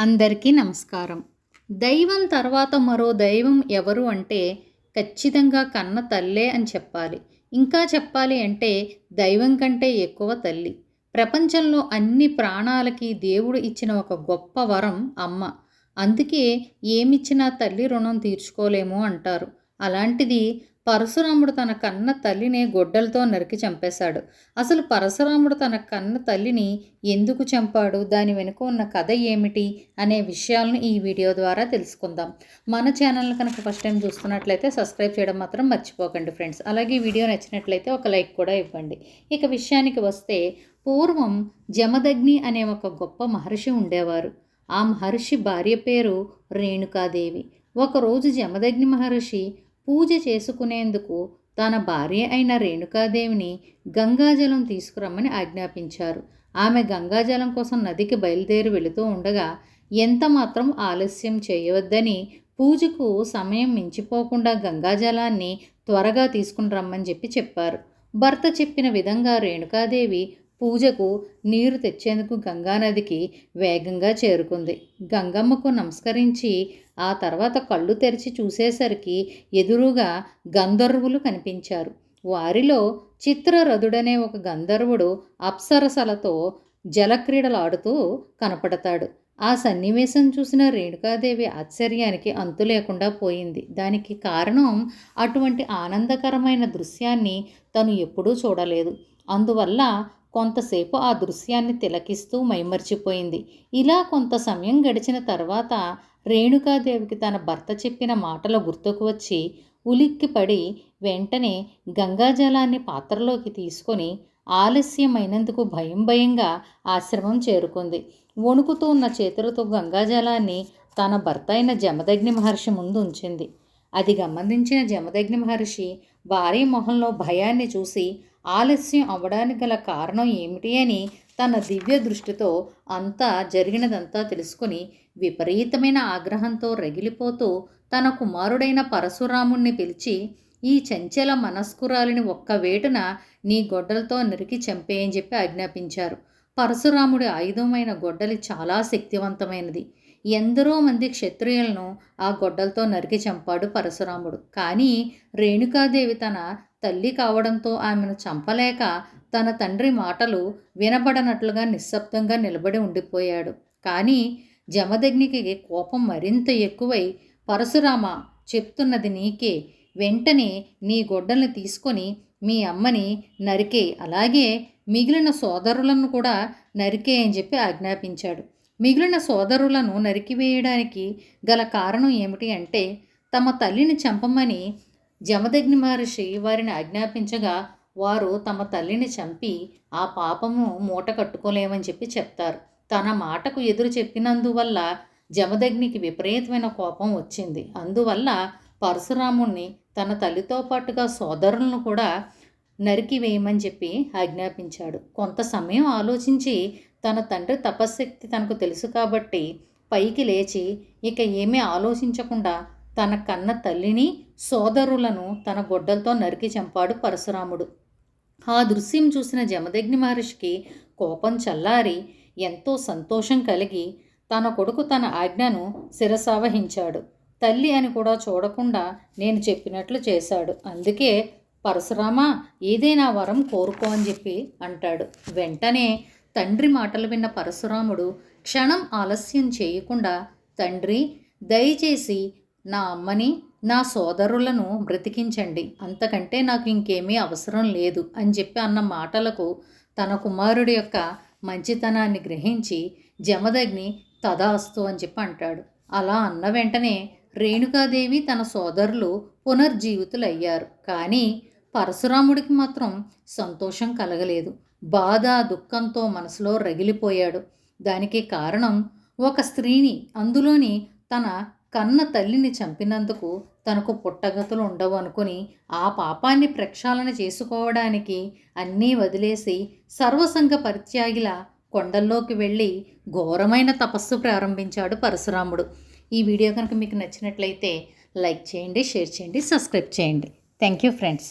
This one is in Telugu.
అందరికీ నమస్కారం. దైవం తర్వాత మరో దైవం ఎవరు అంటే ఖచ్చితంగా కన్న తల్లే అని చెప్పాలి. ఇంకా చెప్పాలి అంటే దైవం కంటే ఎక్కువ తల్లి. ప్రపంచంలో అన్ని ప్రాణాలకి దేవుడు ఇచ్చిన ఒక గొప్ప వరం అమ్మ. అందుకే ఏమిచ్చినా తల్లి రుణం తీర్చుకోలేము అంటారు. అలాంటిది పరశురాముడు తన కన్న తల్లిని గొడ్డలతో నరికి చంపేశాడు. అసలు పరశురాముడు తన కన్న తల్లిని ఎందుకు చంపాడు? దాని వెనుక ఉన్న కథ ఏమిటి? అనే విషయాలను ఈ వీడియో ద్వారా తెలుసుకుందాం. మన ఛానల్ కనుక ఫస్ట్ టైం చూస్తున్నట్లయితే సబ్స్క్రైబ్ చేయడం మాత్రం మర్చిపోకండి ఫ్రెండ్స్. అలాగే వీడియో నచ్చినట్లయితే ఒక లైక్ కూడా ఇవ్వండి. ఇక విషయానికి వస్తే పూర్వం జమదగ్ని అనే ఒక గొప్ప మహర్షి ఉండేవారు. ఆ మహర్షి భార్య పేరు రేణుకాదేవి. ఒకరోజు జమదగ్ని మహర్షి పూజ చేసుకునేందుకు తన భార్య అయిన రేణుకాదేవిని గంగాజలం తీసుకురమ్మని ఆజ్ఞాపించారు. ఆమె గంగాజలం కోసం నదికి బయలుదేరి వెళుతూ ఉండగా ఎంత మాత్రం ఆలస్యం చేయవద్దని పూజకు సమయం మించిపోకుండా గంగాజలాన్ని త్వరగా తీసుకుని రమ్మని చెప్పి చెప్పారు. భర్త చెప్పిన విధంగా రేణుకాదేవి పూజకు నీరు తెచ్చేందుకు గంగానదికి వేగంగా చేరుకుంది. గంగమ్మకు నమస్కరించి ఆ తర్వాత కళ్ళు తెరిచి చూసేసరికి ఎదురుగా గంధర్వులు కనిపించారు. వారిలో చిత్రరథుడనే ఒక గంధర్వుడు అప్సరసలతో జలక్రీడలాడుతూ కనపడతాడు. ఆ సన్నివేశం చూసిన రేణుకాదేవి ఆశ్చర్యానికి అంతు లేకుండా పోయింది. దానికి కారణం అటువంటి ఆనందకరమైన దృశ్యాన్ని తను ఎప్పుడూ చూడలేదు. అందువల్ల కొంతసేపు ఆ దృశ్యాన్ని తిలకిస్తూ మైమర్చిపోయింది. ఇలా కొంత సమయం గడిచిన తర్వాత రేణుకాదేవికి తన భర్త చెప్పిన మాటలు గుర్తుకు వచ్చి ఉలిక్కిపడి వెంటనే గంగాజలాన్ని పాత్రలోకి తీసుకొని ఆలస్యమైనందుకు భయం భయంగా ఆశ్రమం చేరుకుంది. వణుకుతూ ఉన్న చేతులతో గంగాజలాన్ని తన భర్త అయిన జమదగ్ని మహర్షి ముందు ఉంచింది. అది గమనించిన జమదగ్ని మహర్షి భార్య మొహంలో భయాన్ని చూసి ఆలస్యం అవ్వడానికి గల కారణం ఏమిటి అని తన దివ్య దృష్టితో అంతా జరిగినదంతా తెలుసుకుని విపరీతమైన ఆగ్రహంతో రగిలిపోతూ తన కుమారుడైన పరశురాముణ్ణి పిలిచి ఈ చంచల మనస్కురాలిని ఒక్క వేటున నీ గొడ్డలతో నరికి చంపేయని చెప్పి ఆజ్ఞాపించారు. పరశురాముడి ఆయుధమైన గొడ్డలి చాలా శక్తివంతమైనది. ఎందరో మంది క్షత్రియులను ఆ గొడ్డలతో నరికి చంపాడు పరశురాముడు. కానీ రేణుకాదేవి తన తల్లి కావడంతో ఆమెను చంపలేక తన తండ్రి మాటలు వినబడనట్లుగా నిశ్శబ్దంగా నిలబడి ఉండిపోయాడు. కానీ జమదగ్నికి కోపం మరింత ఎక్కువై పరశురామ చెప్తున్నది నీకే. వెంటనే నీ గొడ్డల్ని తీసుకొని మీ అమ్మని నరికే. అలాగే మిగిలిన సోదరులను కూడా నరికే అని చెప్పి ఆజ్ఞాపించాడు. మిగిలిన సోదరులను నరికివేయడానికి గల కారణం ఏమిటి అంటే తమ తల్లిని చంపమని జమదగ్ని మహర్షి వారిని ఆజ్ఞాపించగా వారు తమ తల్లిని చంపి ఆ పాపము మూట కట్టుకోలేమని చెప్పి చెప్తారు. తన మాటకు ఎదురు చెప్పినందువల్ల జమదగ్నికి విపరీతమైన కోపం వచ్చింది. అందువల్ల పరశురాముణ్ణి తన తల్లితో పాటుగా సోదరులను కూడా నరికి వేయమని చెప్పి ఆజ్ఞాపించాడు. కొంత సమయం ఆలోచించి తన తండ్రి తపశ్శక్తి తనకు తెలుసు కాబట్టి పైకి లేచి ఇక ఏమీ ఆలోచించకుండా తన కన్న తల్లిని సోదరులను తన గొడ్డలతో నరికి చంపాడు పరశురాముడు. ఆ దృశ్యం చూసిన జమదగ్ని మహర్షికి కోపం చల్లారి ఎంతో సంతోషం కలిగి తన కొడుకు తన ఆజ్ఞను శిరసావహించాడు. తల్లి అని కూడా చూడకుండా నేను చెప్పినట్లు చేశాడు. అందుకే పరశురామ ఏదైనా వరం కోరుకో అని చెప్పి అంటాడు. వెంటనే తండ్రి మాటలు విన్న పరశురాముడు క్షణం ఆలస్యం చేయకుండా తండ్రి దయచేసి నా అమ్మని నా సోదరులను బ్రతికించండి. అంతకంటే నాకు ఇంకేమీ అవసరం లేదు అని చెప్పి అన్న మాటలకు తన కుమారుడి యొక్క మంచితనాన్ని గ్రహించి జమదగ్ని తదాస్తు అని చెప్పి అంటాడు. అలా అన్న వెంటనే రేణుకాదేవి తన సోదరులు పునర్జీవితులయ్యారు. కానీ పరశురాముడికి మాత్రం సంతోషం కలగలేదు. బాధ దుఃఖంతో మనసులో రగిలిపోయాడు. దానికి కారణం ఒక స్త్రీని అందులోని తన కన్న తల్లిని చంపినందుకు తనకు పుట్టగతులు ఉండవు అనుకుని ఆ పాపాన్ని ప్రక్షాళన చేసుకోవడానికి అన్నీ వదిలేసి సర్వసంగ పరిత్యాగిల కొండల్లోకి వెళ్ళి ఘోరమైన తపస్సు ప్రారంభించాడు పరశురాముడు. ఈ వీడియో కనుక మీకు నచ్చినట్లయితే లైక్ చేయండి షేర్ చేయండి సబ్స్క్రైబ్ చేయండి. Thank you friends.